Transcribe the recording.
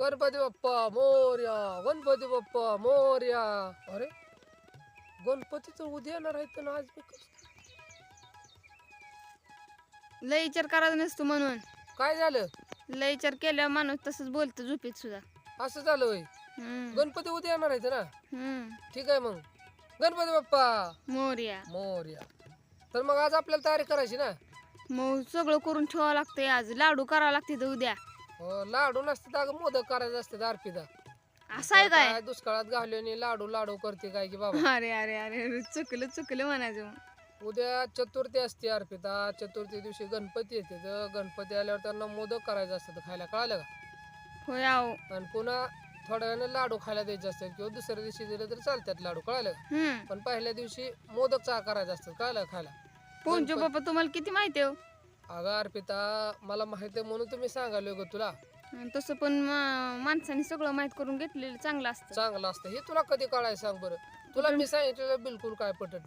गणपती बाप्पा मोर्या गणपती बाप्पा मोर्या. अरे गणपती तर उद्या येणार आहेत ना आज मी कसं- लय विचार करायचा नसतो म्हणून. काय झालं? लय विचार केल्यावर माणूस तसंच बोलतो झोपेत सुद्धा. असं झालं होय? हम्म. गणपती उद्या येणार आहेत ना? हम्म. ठीक आहे मग. गणपती बाप्पा. मोरया. मोर्या. तर मग आज आपल्याला तयारी करायची ना? मग सगळं करून ठेवावं लागतंय आज. लाडू करावं लागते उद्या. हो, लाडू नसतात अगं मोदक करायचे असतात अर्पिता. असं आहे काय? दुष्काळात घालून लाडू लाडू करते काय की बाबा. अरे अरे अरे अरे, चुकलं चुकलं म्हणायचं मग. उद्या चतुर्थी असते अर्पिता. चतुर्थी दिवशी गणपती येते तर गणपती आल्यावर त्यांना मोदक करायचे असतात खायला कळालं का? होय आहो. आणि पुन्हा थोड्या वेळाने लाडू खायला द्यायचे असतात किंवा दुसऱ्या दिवशी दिले तर चालतात लाडू कळालं का? हम्म. पण पहिल्या दिवशी मोदक चा करायचे असतात कळालं का खायला? पोंचो बाप्पा तुम्हाला किती माहिती आहे हो? अगं अर्पिता मला माहिती आहे म्हणून तुम्ही सांगालोय ग तुला. तसं पण मा- माणसाने सगळं माहीत करून घेतलेलं चांगलं असतं. चांगलं असतं. हे तुला कधी कळायचं सांग बरं. तुला मी सांगितलेलं बिलकुल काय पटत